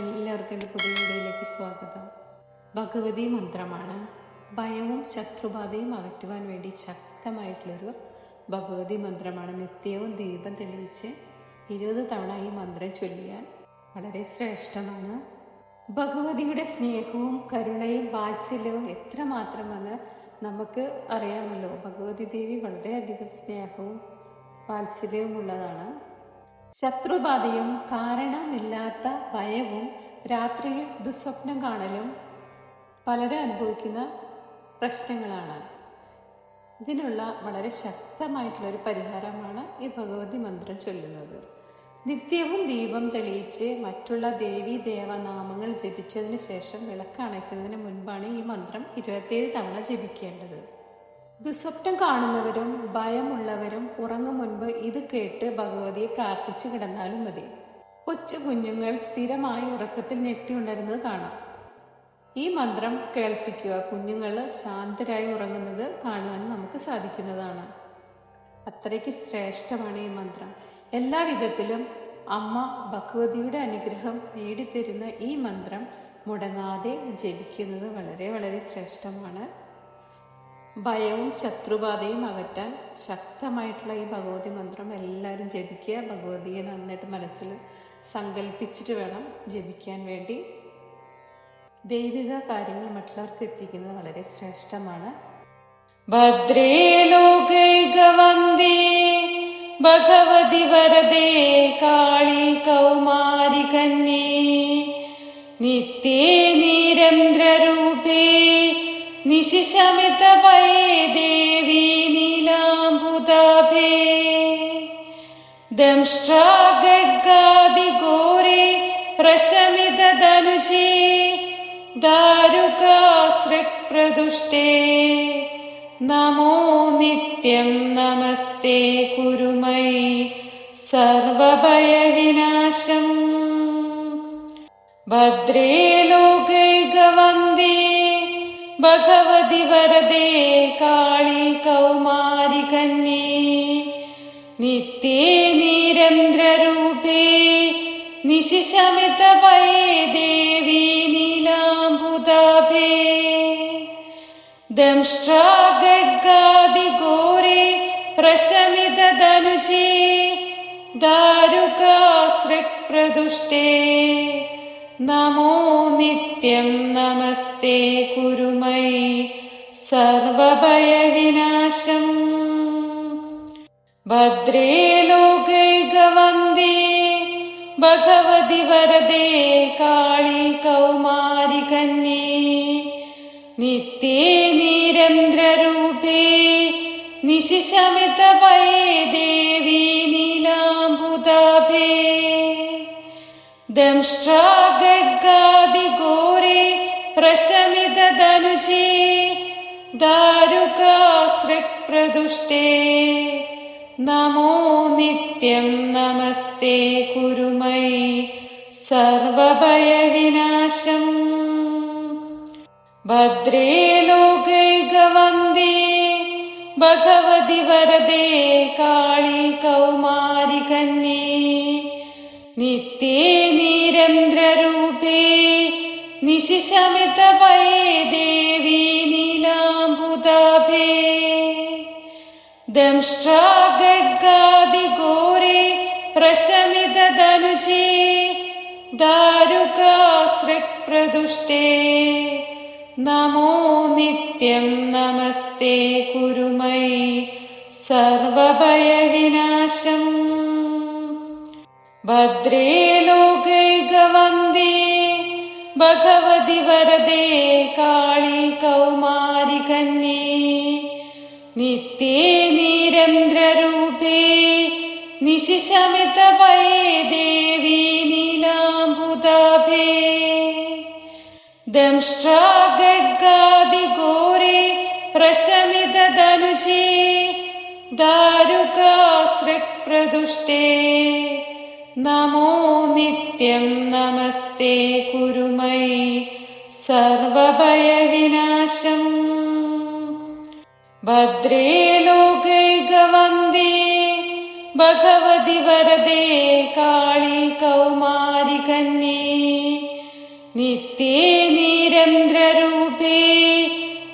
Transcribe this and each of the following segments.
എല്ലാവർക്കും എന്റെ പുതിയ വീഡിയോയിലേക്ക് സ്വാഗതം. ഭഗവതി മന്ത്രമാണ്. ഭയവും ശത്രുബാധയും അകറ്റുവാൻ വേണ്ടി ശക്തമായിട്ടുള്ളൊരു ഭഗവതി മന്ത്രമാണ്. നിത്യവും ദീപം തെളിയിച്ച് ഇരുപത് തവണ ഈ മന്ത്രം ചൊല്ലിയാൽ വളരെ ശ്രേഷ്ഠമാണ്. ഭഗവതിയുടെ സ്നേഹവും കരുണയും വാത്സല്യവും എത്രമാത്രമെന്ന് നമുക്ക് അറിയാമല്ലോ. ഭഗവതി ദേവി വളരെയധികം സ്നേഹവും വാത്സല്യവും ഉള്ളതാണ് ശത്രുബാധയും കാരണമില്ലാത്ത ഭയവും രാത്രിയിൽ ദുസ്വപ്നം കാണലും പലരും അനുഭവിക്കുന്ന പ്രശ്നങ്ങളാണ്. ഇതിനുള്ള വളരെ ശക്തമായിട്ടുള്ള ഒരു പരിഹാരമാണ് ഈ ഭഗവതി മന്ത്രം ചൊല്ലുന്നത്. നിത്യവും ദീപം തെളിയിച്ച് മറ്റുള്ള ദേവി ദേവനാമങ്ങൾ ജപിച്ചതിന് ശേഷം വിളക്ക് അണയ്ക്കുന്നതിന് മുൻപാണ് ഈ മന്ത്രം ഇരുപത്തിയേഴ് തവണ ജപിക്കേണ്ടത്. ദുസ്വപ്നം കാണുന്നവരും ഭയമുള്ളവരും ഉറങ്ങും മുൻപ് ഇത് കേട്ട് ഭഗവതിയെ പ്രാർത്ഥിച്ചു കിടന്നാലും മതി. കൊച്ചു കുഞ്ഞുങ്ങൾ സ്ഥിരമായി ഉറക്കത്തിൽ ഞെട്ടി ഉണരുന്നത് കാണാം. ഈ മന്ത്രം കേൾപ്പിക്കുക കുഞ്ഞുങ്ങൾ ശാന്തരായി ഉറങ്ങുന്നത് കാണുവാൻ നമുക്ക് സാധിക്കുന്നതാണ്. അത്രയ്ക്ക് ശ്രേഷ്ഠമാണ് ഈ മന്ത്രം. എല്ലാ വിധത്തിലും അമ്മ ഭഗവതിയുടെ അനുഗ്രഹം നേടിത്തരുന്ന ഈ മന്ത്രം മുടങ്ങാതെ ജപിക്കുന്നത് വളരെ വളരെ ശ്രേഷ്ഠമാണ്. ഭയവും ശത്രുബാധയും അകറ്റാൻ ശക്തമായിട്ടുള്ള ഈ ഭഗവതി മന്ത്രം എല്ലാവരും ജപിക്കുക. ഭഗവതിയെ നന്നായിട്ട് മനസ്സിൽ സങ്കല്പിച്ചിട്ട് വേണം ജപിക്കാൻ വേണ്ടി. ദൈവിക കാര്യങ്ങൾ മറ്റുള്ളവർക്ക് എത്തിക്കുന്നത് വളരെ ശ്രേഷ്ഠമാണ്. ഭദ്രേ ലോകൈകവന്ദേ. ഭഗവതി വരദേ കാളി കൗമാരി കന്യേ. നിത്യേ നിരന്തരൂപേ निशिशमितपये ीलाम्बुदाभे दंष्ट्रा गड्गादिगोरे प्रशमितदनुजे दारुकासृक्प्रदुष्टे नमो नित्यं नमस्ते कुरु मयि सर्वभयविनाशम्। भद्रे लोक ഭഗവതി വരദേ കാളി കൗമാരി കന്യേ. നിത്യേ നീരന്ധ്രരൂപേ നിശിശമിതപയേ ദേവി നീലാംബുദാഭേ. ദംഷ്ട്രാ ഗഡ്ഗാദിഘോരേ പ്രശമിതധനുജേ ദാരുകാസൃക്പ്രദുഷ്ടേ नमो नित्यं नमस्ते कुरु मयि सर्वभयविनाशम्। भद्रे लोकैकवन्दे भगवति वरदे काळी कौमारि कन्ये। नित्ये निरन्द्ररूपे निशिशमितभये देवी ദംഷ്ട്രാഗഡ്ഗാദിഘോരെ പ്രശമിതധനുജേ ദാരുകാസൃക്പ്രദുഷ്ടേ നമോ നിത്യം നമസ്തേ കുരുമൈ. സർവഭയവിനാശം. ഭദ്രേ ലോകൈകവന്ദേ ഭഗവതി വരദേ കാളി കൗമാരി കന്യേ. നിത്യേ निशिशमितभये देवी नीलाम्बुदाभे दंष्ट्रागड्गादिघोरे प्रशमितदनुजे दारुकासृक्प्रदुष्टे नमो नित्यं नमस्ते कुरु मयि। सर्वभयविनाशम्। भद्रे लोकैकवन्दे ഭഗവതി വരദേ കാളി കൗമാരി കന്യേ നിത്യേ നിരന്തരൂപേ നിശിശമിതപയേ ദേവി നീലാംബുദാഭേ. ദംഷ്ട്രാ ഗഡ്ഗാദിഘോരേ പ്രശമിതധനുജേ ദാരുകാസൃക്പ്രദുഷ്ടേ नमो नित्यं नमस्ते कुरु मयि सर्वभयविनाशम्। भद्रे लोकै गवन्दे भगवति वरदे काळि कौमारि कन्ये। नित्ये निरन्ध्ररूपे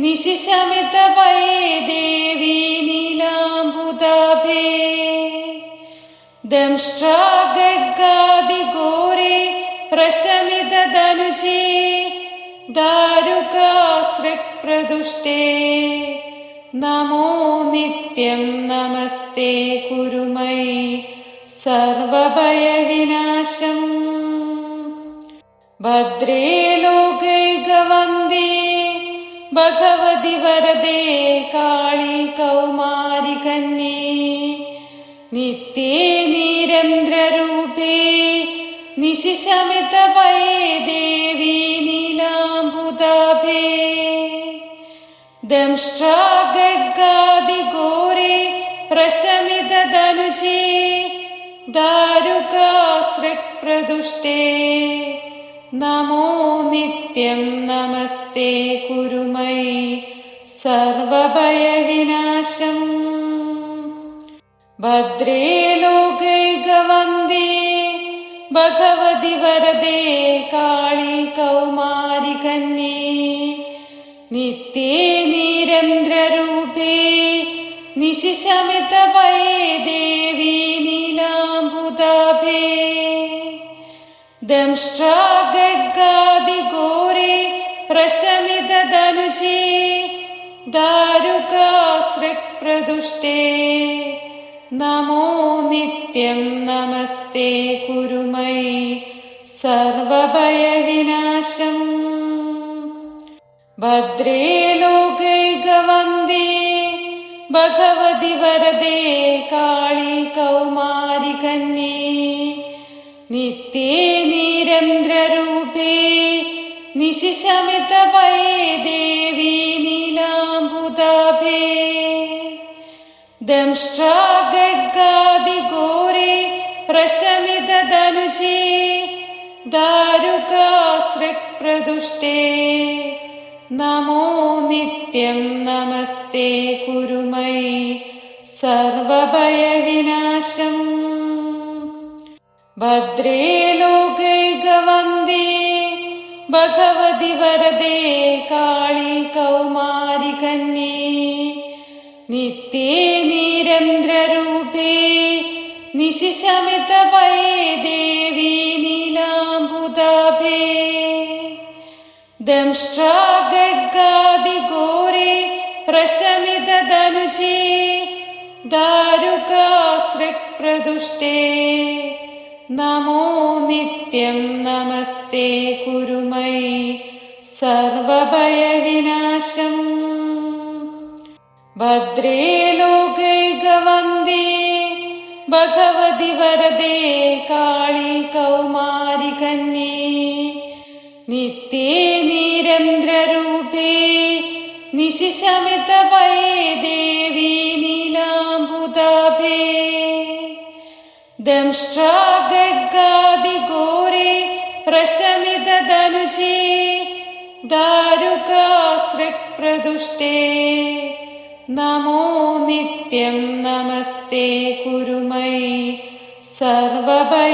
निशिशमितभये देवी दंष्ट्रागड्गादिघोरे प्रशमिदनुजे दारुकासृक्प्रदुष्टे नमो नित्यं नमस्ते कुरु मयि सर्वभयविनाशम् भद्रे लोकवन्दे भगवति वरदे काळि कौमारि कन्ये नित्ये निशिशमितभये देवी नीलाम्बुदाभे दंष्ट्रागड्गादिघोरे प्रशमितधनुजे दारुकासृक्प्रदुष्टे नमो नित्यं नमस्ते कुरु मयि सर्वभयविनाशम्। भद्रे भगवति वरदे काळी कौमारिकन्ये नित्ये निरन्द्ररूपे निशिशमितभये देवी नीलाम्बुदाभे दंष्ट्रागड्गादिघोरे प्रशमितधनुजे दारुकासृक्प्रदुष्टे नमो नित्यं नमस्ते कुरु मयि സർവഭയവിനാശം ഭദ്രേ ലോകൈകവന്ദേ ഭഗവതി വരദേ കാളി കൗമാരി കന്യേ. നിത്യേ നീരന്ധ്രരൂപേ നിശിശമിതപയേ ദേവി നീലാംബുദാഭേ. ദംഷ്ട്രാ ഗഡ്ഗാദിഘോരേ പ്രശമിതധനുജേ. दारुकासृक्प्रदुष्टे नमो नित्यं नमस्ते कुरु मयि सर्वभयविनाशम् भद्रे लोकैकवन्दे भगवति वरदे काळी कौमारिकन्ये नित्ये निरन्द्ररूपे निशिशमितभये देवी दंष्ट्रागड्गादिघोरे प्रशमितधनुजे दारुकासृक्प्रदुष्टे नमो नित्यं नमस्ते कुरु मयि सर्वभयविनाशम् भद्रे लोकैकवन्दे भगवति वरदे काळी कौमारिकन्ये नित्ये निरन्द्ररूपे निशिशमितभये देवी नीलाम्बुदाभे दंष्ट्रागड्गादिघोरे प्रशमितधनुजे दारुकासृक्प्रदुष्टे नमो नित्यं नमस्ते कुरु मयि सर्वभयविनाशम्।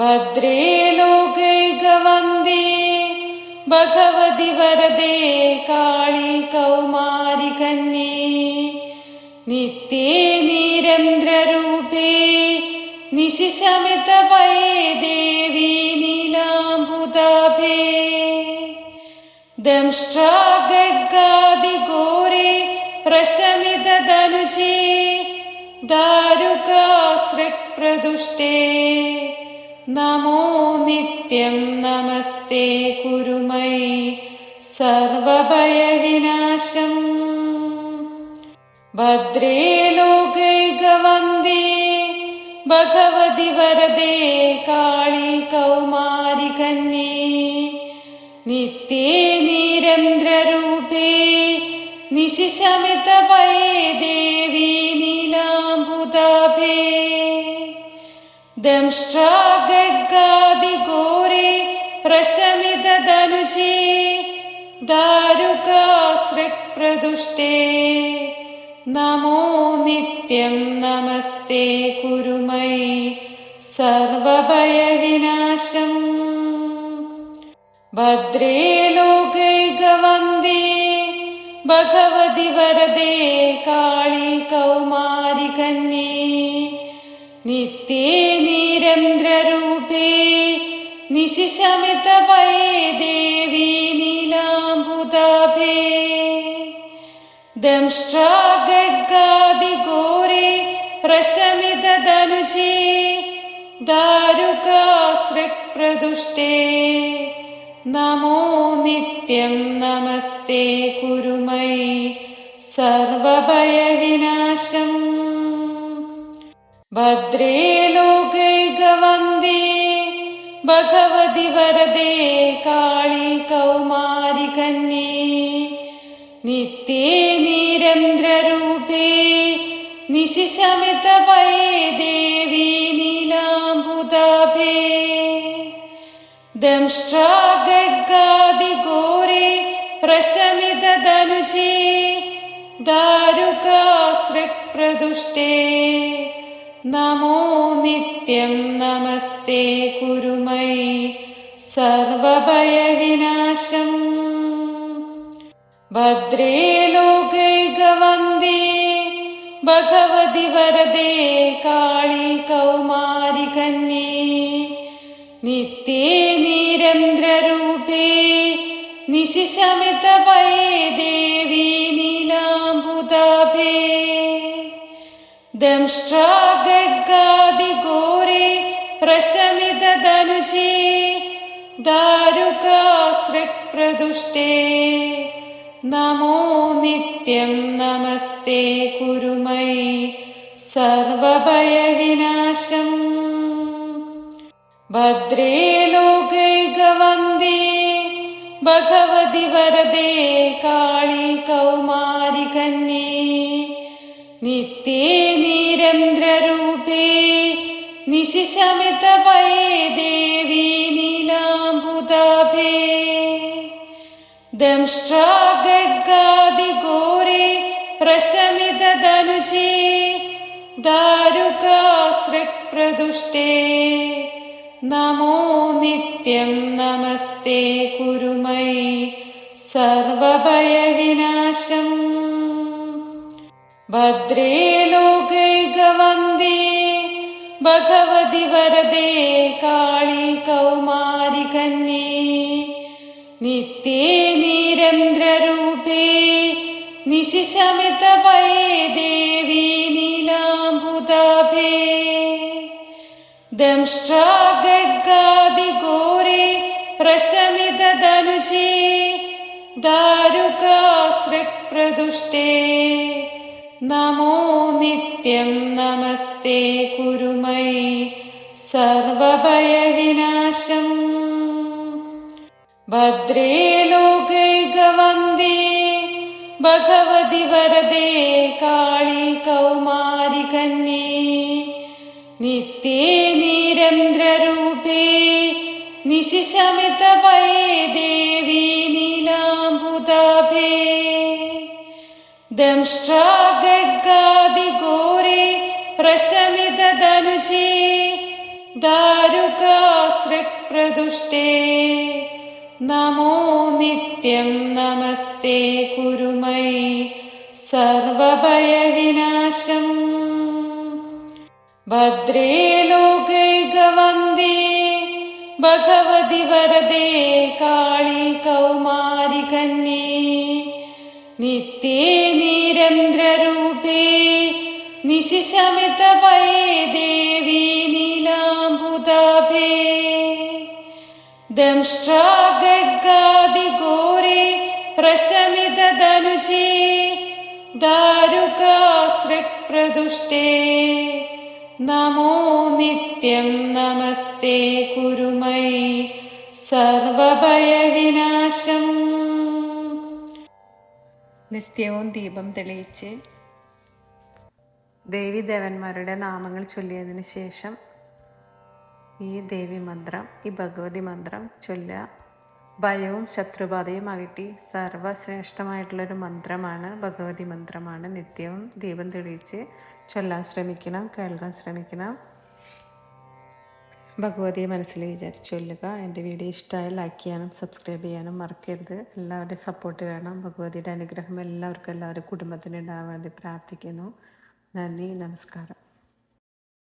भद्रे ഭഗവതി വരദേ കാളി കൗമാരി കന്യേ. നിത്യേ നീരന്ധ്രരൂപേ നിശിശമിതപയേ ദേവി നീലാംബുദാഭേ. ദംഷ്ട്രാഗഡ്ഗാദി ഗോരേ പ്രശമിത ദനുജേ പ്രശമിതധനുജേ ദാരുകാസൃക്പ്രദുഷ്ടേ नमो नित्यं नमस्ते कुरु मयि सर्वभयविनाशम्। भद्रे लोकैकवन्दे भगवति वरदे काळी कौमारिकन्ये नित्ये निरन्द्ररूपे निशिशमितभये देवी गड्गादिगोरे प्रशमिददनुजे दारुकासृक्प्रदुष्टे नमो नित्यं नमस्ते कुरु मयि सर्वभयविनाशम् भद्रे लोकैकवन्दे भगवति वरदे काळि कौमारि कन्ये नित्ये निशिशमितपये ुदाभे दंष्ट्रा गड्गादिघोरे प्रशमितदनुजे दारुकासृक्प्रदुष्टे नमो नित्यं नमस्ते कुरु मयि सर्वभयविनाशम्। भद्रे लो ഭഗവതി വരദേ കാളി കൗമാരി കന്യേ നിത്യേ നിരന്ത്രരൂപേ നിശിശമിതഭയേ ദേവി നീലാംബുദാഭേ പ്രശമിത ധനുജേ ദാരുകാസൃക്പ്രദുഷ്ടേ നമോ सर्वभयविनाशम्। भद्रे लोकगवन्दे भगवति वरदे काळि कौमारि कन्ये नित्ये निरन्द्ररूपे निशिशमितपये देवी नीलाम्बुदाभे। दंष्ट्रा गड्गादिघोरे प्रशमितदनुजे പ്രശമിതനുജേ ദാരുകാസൃക്പ്രദുഷ്ടേ നമോ നിത്യം നമസ്തേ കുരുമയി സർവഭയവിനാശം. ഭദ്രേ ലോകൈകവന്ദേ. ഭഗവതി വരദേ കാളി കൗമാരി കന്യേ. നിത്യേ നിരന്ത്രരൂപേ നിശിശമിതഭയേ ദേവി നീലാംബുദാഭേ दंष्ट्रागड्गादिघोरे प्रशमिददनुजे दारुकाश्रप्रदुष्टे नमो नित्यं नमस्ते कुरु मयि सर्वभयविनाशम् भद्रे लोकैकवन्दे भगवति वरदे काळि कौमारि कन्ये नित्ये निशिशमितपये देवी नीलाम्बुदाभे। दंष्ट्रा गड्गादिगोरे प्रशमितदनुजे दारुकासृक्प्रदुष्टे नमो नित्यं नमस्ते कुरु मयि सर्वभयविनाशम्। भद्रेलु ഭഗവതി വരദേ കാളി കൗമാരി കന്യേ നിത്യേ നിരന്ത്രരൂപേ നിശിശമിതഭയേ ദേവി നീലാംബുദാഭേ. ദംഷ്ട്രാഗഡ്ഗാദിഘോരേ പ്രശമിതനുജേ ദാരുകാസൃക്പ്രദുഷ്ടേ नमो नित्यं नमस्ते कुरु मयि सर्वभयविनाशम्। भद्रे लोकैकवन्दे भगवति वरदे काळि कौमारि कन्ये। नित्ये निरन्ध्ररूपे निशिशमित ദംഷ്ട്രാഗഡ്ഗാദിഘോരേ പ്രശമിതനുജേ ദാരുകാസൃക്പ്രദുഷ്ടേ നമോ നിത്യം നമസ്തേ കുരുമൈ സർവഭയവിനാശം. നിത്യവും ദീപം തെളിയിച്ച് ദേവീദേവന്മാരുടെ നാമങ്ങൾ ചൊല്ലിയതിന് ശേഷം ഈ ദേവി മന്ത്രം ഈ ഭഗവതി മന്ത്രം ചൊല്ല ഭയവും ശത്രുബാധയും അകറ്റി സർവശ്രേഷ്ഠമായിട്ടുള്ളൊരു മന്ത്രമാണ് ഭഗവതി മന്ത്രമാണ്. നിത്യവും ദീപം തെളിയിച്ച് ചൊല്ലാൻ ശ്രമിക്കണം കേൾക്കാൻ ശ്രമിക്കണം. ഭഗവതിയെ മനസ്സിൽ വിചാരിച്ച് ചൊല്ലുക. എന്റെ വീഡിയോ ഇഷ്ടമായി ലൈക്ക് ചെയ്യാനും സബ്സ്ക്രൈബ് ചെയ്യാനും മറക്കരുത്. എല്ലാവരുടെയും സപ്പോർട്ട് വേണം. ഭഗവതിയുടെ അനുഗ്രഹം എല്ലാവർക്കും എല്ലാവരും കുടുംബത്തിന് ഉണ്ടാകാൻ വേണ്ടി പ്രാർത്ഥിക്കുന്നു. നന്ദി നമസ്കാരം.